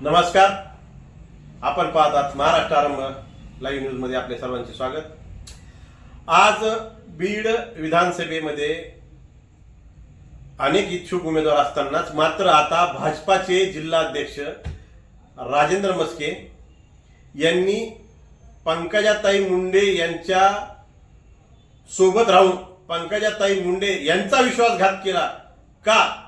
नमस्कार. आपण पाहतात महाराष्ट्र आरंभ. लाईव्ह न्यूजमध्ये आपले सर्वांचे स्वागत. आज बीड विधानसभेमध्ये अनेक इच्छुक उमेदवार असतानाच मात्र आता भाजपाचे जिल्हाध्यक्ष राजेंद्र मस्के यांनी पंकजाताई मुंडे यांच्या सोबत राहून पंकजाताई मुंडे यांचा विश्वासघात केला. का?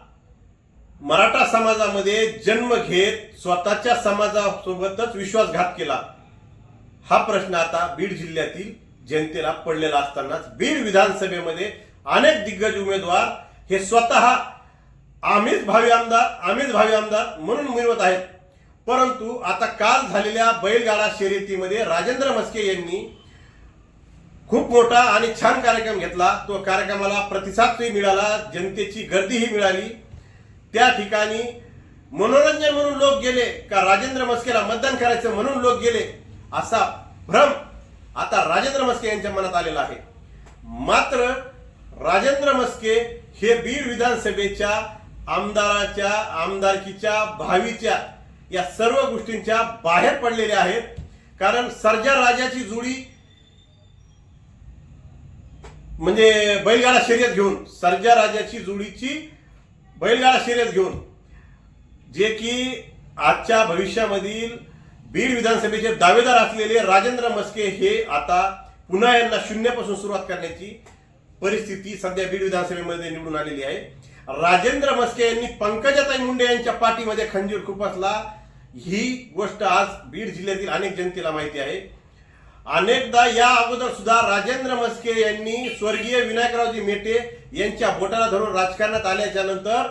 मराठा समाजामध्ये जन्म घेत स्वतःच्या समाजासोबतच विश्वासघात केला. हा प्रश्न आता बीड जिल्ह्यातील जनतेला पडलेला असतानाच बीड विधानसभेमध्ये अनेक दिग्गज उमेदवार हे स्वतः आम्हीच भावी आमदार आम्हीच भावी आमदार म्हणून मिळवत आहेत. परंतु आता काल झालेल्या बैलगाडा शर्यतीमध्ये राजेंद्र मस्के यांनी खूप मोठा आणि छान कार्यक्रम घेतला. तो कार्यक्रमाला प्रतिसादही मिळाला जनतेची गर्दीही मिळाली. त्या ठिकाणी मनोरंजन म्हणून लोक गेले का राजेंद्र मस्केला मतदान करायचं म्हणून लोक गेले असा भ्रम आता राजेंद्र मस्के यांच्या मनात आलेला आहे. मात्र राजेंद्र मस्के हे बीड विधानसभेच्या आमदाराच्या आमदारकीच्या भावीच्या या सर्व गोष्टींच्या बाहेर पडलेले आहेत. कारण सर्जा राजाची जोडी म्हणजे बैलगाडा शर्यत घेऊन सर्जा राजाची जोडीची बैलगाडा शर्यत घेऊन जे की आजच्या भविष्यामधील बीड विधानसभेचे दावेदार असलेले राजेंद्र मस्के हे आता पुन्हा यांना शून्यापासून सुरुवात करण्याची परिस्थिती सध्या बीड विधानसभेमध्ये निवडून आलेली आहे. राजेंद्र मस्के यांनी पंकजाताई मुंडे यांच्या पाठीमध्ये खंजीर खुपसला. ही गोष्ट आज बीड जिल्ह्यातील अनेक जनतेला माहिती आहे. अनेकदा या अगोदर सुद्धा राजेंद्र मस्के यांनी स्वर्गीय विनायकरावजी मेटे यांच्या बोटाला धरून राजकारणात आल्याच्यानंतर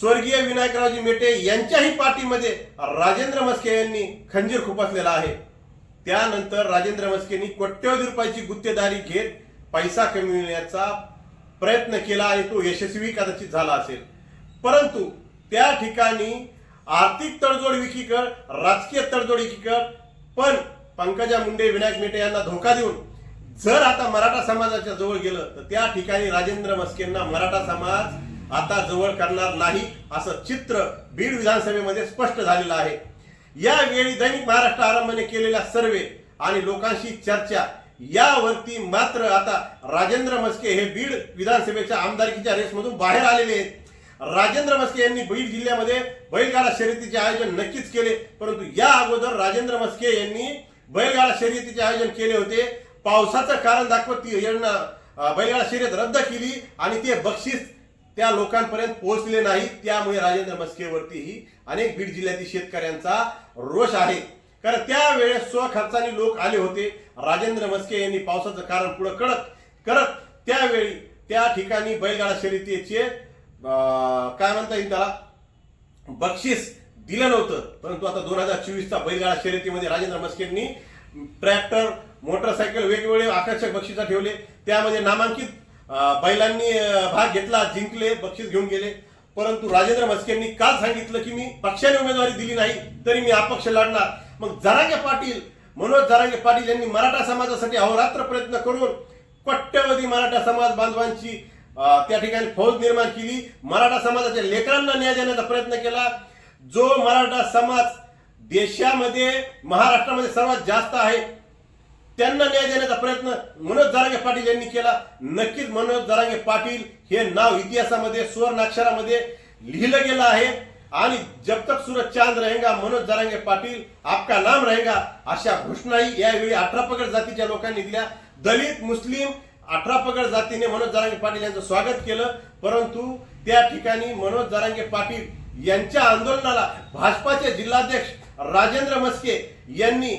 स्वर्गीय विनायकरावजी मेटे यांच्याही पाठीमध्ये राजेंद्र मस्के यांनी खंजीर खुपसलेला आहे. त्यानंतर राजेंद्र मस्केंनी कोट्यवधी रुपयाची गुत्तेदारी घेत पैसा कमविण्याचा प्रयत्न केला आणि तो यशस्वी कदाचित झाला असेल. परंतु त्या ठिकाणी आर्थिक तडजोड विकीकर राजकीय तडजोड विकीकर पण पंकजा मुंडे विनायक मेटे यांना धोका देऊन जर आता मराठा समाजाच्या जवळ गेलं तर त्या ठिकाणी राजेंद्र मस्केंना मराठा समाज आता जवळ करणार नाही असं चित्र बीड विधानसभेमध्ये स्पष्ट झालेलं आहे. यावेळी दैनिक महाराष्ट्र आरंभाने केलेल्या सर्वे आणि लोकांशी चर्चा यावरती मात्र आता राजेंद्र मस्के हे बीड विधानसभेच्या आमदारकीच्या रेसमधून बाहेर आलेले आहेत. राजेंद्र मस्के यांनी बीड जिल्ह्यामध्ये बैलगाडा शर्यतीचे आयोजन नक्कीच केले परंतु या अगोदर राजेंद्र मस्के यांनी बैलगाडा शर्यतीचे आयोजन केले होते. पावसाचं कारण दाखवत ती यांना बैलगाडा शर्यत रद्द केली आणि ते बक्षीस त्या लोकांपर्यंत पोहोचले नाही. त्यामुळे राजेंद्र मस्केवरतीही अनेक बीड जिल्ह्यातील शेतकऱ्यांचा रोष आहे. कारण त्यावेळेस स्वखर्चाने लोक आले होते. राजेंद्र मस्के यांनी पावसाचं कारण पुढे करत करत त्यावेळी त्या ठिकाणी बैलगाडा शर्यतीचे काय म्हणता येईल त्याला? बक्षीस दिलं नव्हतं. परंतु आता दोन हजार चोवीसचा बैलगाडा शर्यतीमध्ये राजेंद्र मस्केंनी ट्रॅक्टर मोटरसायकल वेगवेगळे आकर्षक बक्षिसा ठेवले. त्यामध्ये नामांकित बैलांनी भाग घेतला जिंकले बक्षीस घेऊन गेले. परंतु राजेंद्र मस्केंनी काल सांगितलं की मी पक्षाने उमेदवारी दिली नाही तरी मी अपक्ष लढणार. मग जरांगे पाटील मनोज जरांगे पाटील यांनी मराठा समाजासाठी अहोरात्र प्रयत्न करून कोट्यवधी मराठा समाज बांधवांची त्या ठिकाणी फौज निर्माण केली. मराठा समाजाच्या लेकरांना न्याय देण्याचा प्रयत्न केला. जो मराठा समाज देशामध्ये महाराष्ट्रामध्ये सर्वात जास्त आहे त्यांना न्याय देण्याचा प्रयत्न मनोज जरांगे पाटील यांनी केला. नक्कीच मनोज जरांगे पाटील हे नाव इतिहासामध्ये सुवर्णाक्षरामध्ये लिहिलं गेलं आहे. आणि जब तक सूरज चांद रहेगा मनोज जरांगे पाटील आपका नाम रहेगा अशा घोषणाही यावेळी अठरा पगड जातीच्या लोकांनी दिल्या. दलित मुस्लिम अठरा पगड जातीने मनोज जरांगे पाटील यांचं स्वागत केलं. परंतु त्या ठिकाणी मनोज जरांगे पाटील यांच्या आंदोलनाला भाजपाचे जिल्हाध्यक्ष राजेंद्र मस्के यांनी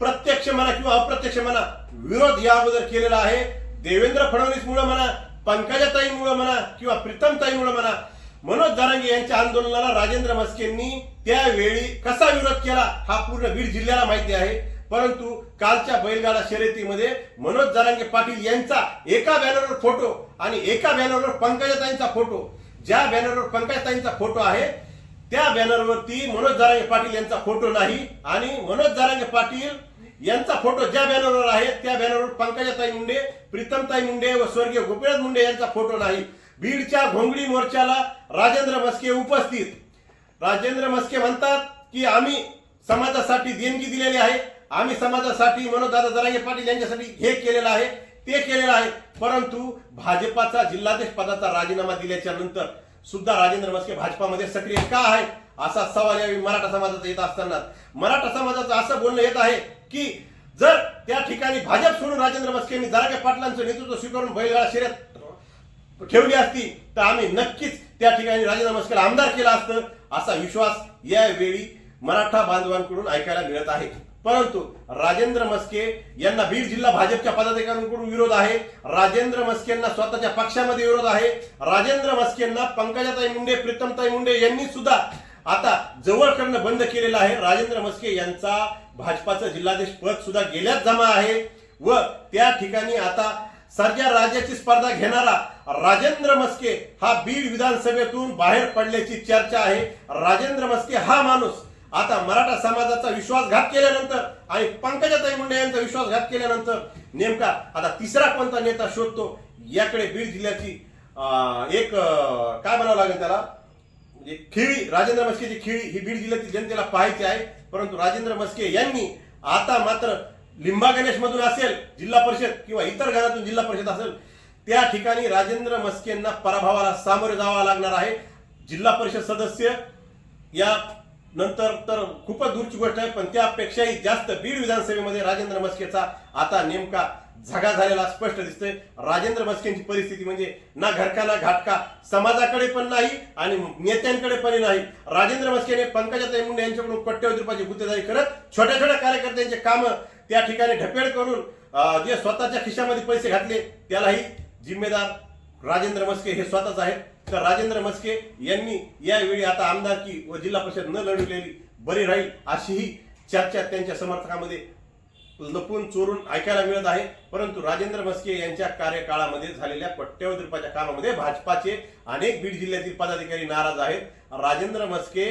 प्रत्यक्ष म्हणा किंवा अप्रत्यक्ष म्हणा विरोध या अगोदर केलेला आहे. देवेंद्र फडणवीस मुळे म्हणा पंकजाताईमुळे म्हणा किंवा प्रीतमताईमुळे म्हणा मनोज जरांगे यांच्या आंदोलनाला राजेंद्र मस्केंनी त्यावेळी कसा विरोध केला हा पूर्ण बीड जिल्ह्याला माहिती आहे. परंतु कालच्या बैलगाडा शर्यतीमध्ये मनोज दारांगे पाटील यांचा एका बॅनरवर फोटो आणि एका बॅनरवर पंकजाताईंचा फोटो ज्या बॅनरवर पंकजताईंचा फोटो आहे त्या बॅनरवरती मनोज जारांगे पाटील यांचा फोटो नाही आणि मनोज जारांगे पाटील यांचा फोटो ज्या बॅनरवर आहे त्या बॅनरवर पंकजाताई मुंडे प्रीतमताई मुंडे व स्वर्गीय गोपीनाथ मुंडे यांचा फोटो नाही. बीडच्या घोंगडी मोर्चाला राजेंद्र मस्के उपस्थित. राजेंद्र मस्के म्हणतात की आम्ही समाजासाठी देणगी दिलेली आहे. आम्ही समाजासाठी मनोज दादा जरांगे पाटील यांच्यासाठी हे केलेलं आहे. ते केलेलं आहे. परंतु भाजपाचा जिल्हाध्यक्ष पदाचा राजीनामा दिल्याच्या नंतर सुद्धा राजेंद्र मस्के भाजपामध्ये सक्रिय का आहे? असा सवाल यावेळी मराठा समाजाचा येत असताना. मराठा समाजाचं असं बोलणं येत आहे की जर त्या ठिकाणी भाजप सोडून राजेंद्र मस्केंनी यांनी पाटलांचं नेतृत्व स्वीकारून बैलगाडा शर्यत ठेवली असती तर आम्ही नक्कीच त्या ठिकाणी राजेंद्र मस्केला आमदार केला असतं असा विश्वास यावेळी मराठा बांधवांकडून ऐकायला मिळत आहे. परंतु राजेंद्र मस्के यांना बीड जिल्हा भाजपच्या पदाधिकाऱ्यांकडून विरोध आहे. राजेंद्र मस्केंना स्वतःच्या पक्षामध्ये विरोध आहे. राजेंद्र मस्केंना पंकजाताई मुंडे प्रीतमताई मुंडे यांनी सुद्धा आता जवळ करणं बंद केलेलं आहे. राजेंद्र मस्के यांचा भाजपाचं जिल्हाध्यक्ष पद सुद्धा गेल्याच जमा आहे व त्या ठिकाणी आता सध्या राज्याची स्पर्धा घेणारा राजेंद्र मस्के हा बीड विधानसभेतून बाहेर पडल्याची चर्चा आहे. राजेंद्र मस्के हा माणूस आता मराठा समाजाचा विश्वासघात केल्यानंतर आणि पंकजाताई मुंडे यांचा विश्वासघात केल्यानंतर नेमका आता तिसरा कोणता नेता शोधतो याकडे बीड जिल्ह्याची एक काय म्हणावं लागेल त्याला? म्हणजे खिळी राजेंद्र मस्केची खिळी ही बीड जिल्ह्यातील जनतेला पाहायची आहे. परंतु राजेंद्र मस्के यांनी आता मात्र लिंबा गणेश मधून असेल जिल्हा परिषद किंवा इतर घरातून जिल्हा परिषद असेल त्या ठिकाणी राजेंद्र मस्केंना पराभवाला सामोरे जावा लागणार आहे. जिल्हा परिषद सदस्य या नंतर तर खूपच दूरची गोष्ट आहे पण त्यापेक्षाही जास्त बीड विधानसभेमध्ये राजेंद्र मस्केचा आता नेमका झगा झालेला स्पष्ट दिसतोय. राजेंद्र मस्केंची परिस्थिती म्हणजे ना घरका ना घाटका समाजाकडे पण नाही आणि नेत्यांकडे पण नाही. राजेंद्र मस्केने पंकजाताई मुंडे यांच्याकडून कोट्यवधी रुपयाची गुत्तेदारी करत छोट्या छोट्या कार्यकर्त्यांचे काम त्या ठिकाणी ढपेड करून जे स्वतःच्या खिशामध्ये पैसे घातले त्यालाही जिम्मेदार राजेंद्र मस्के हे स्वतःच आहेत. तर राजेंद्र मस्के यांनी यावेळी आता आमदारकी व जिल्हा परिषद न लढवलेली बरी राहील अशीही चर्चा त्यांच्या समर्थकामध्ये लपून चोरून ऐकायला मिळत आहे. परंतु राजेंद्र मस्के यांच्या कार्यकाळामध्ये झालेल्या कोट्यवधी रुपयाच्या कामामध्ये भाजपाचे अनेक बीड जिल्ह्यातील पदाधिकारी नाराज आहेत. राजेंद्र मस्के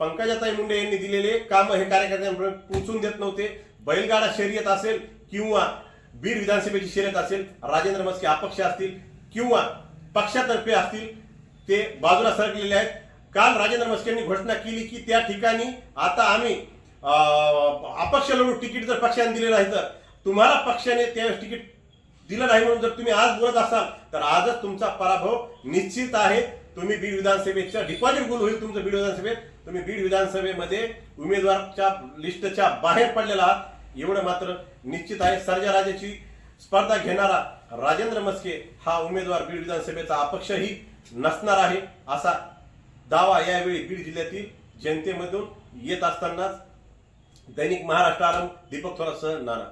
पंकजाताई मुंडे यांनी दिलेले काम हे कार्यकर्त्यांपर्यंत पोहोचून देत नव्हते. बैलगाडा शर्यत असेल किंवा बीड विधानसभेची शर्यत असेल राजेंद्र मस्के अपक्ष असतील किंवा पक्षातर्फे असतील ते बाजूला सरकलेले आहेत. काल राजेंद्र मस्के यांनी घोषणा केली की त्या ठिकाणी आता आम्ही अपक्ष लढू तिकीट जर पक्षाने दिले नाही तर. तुम्हाला पक्षाने त्यावेळेस तिकीट दिलं नाही म्हणून जर तुम्ही आज बोलत असाल तर आजच तुमचा पराभव निश्चित आहे. तुम्ही बीड विधानसभेच्या डिपॉझिट गुल होईल तुमचं बीड विधानसभेत. तुम्ही बीड विधानसभेमध्ये उमेदवारच्या लिस्टच्या बाहेर पडलेला आहात. एवढं मात्र निश्चित आहे. सर्जाराजेची स्पर्धा घेणारा राजेंद्र मस्के हा उमेदवार बीड विधानसभेचा अपक्षही नसणार आहे असा दावा यावेळी बीड जिल्ह्यातील जनतेमधून येत असतानाच दैनिक महाराष्ट्र आरंभ दीपक थोरात सह नाना.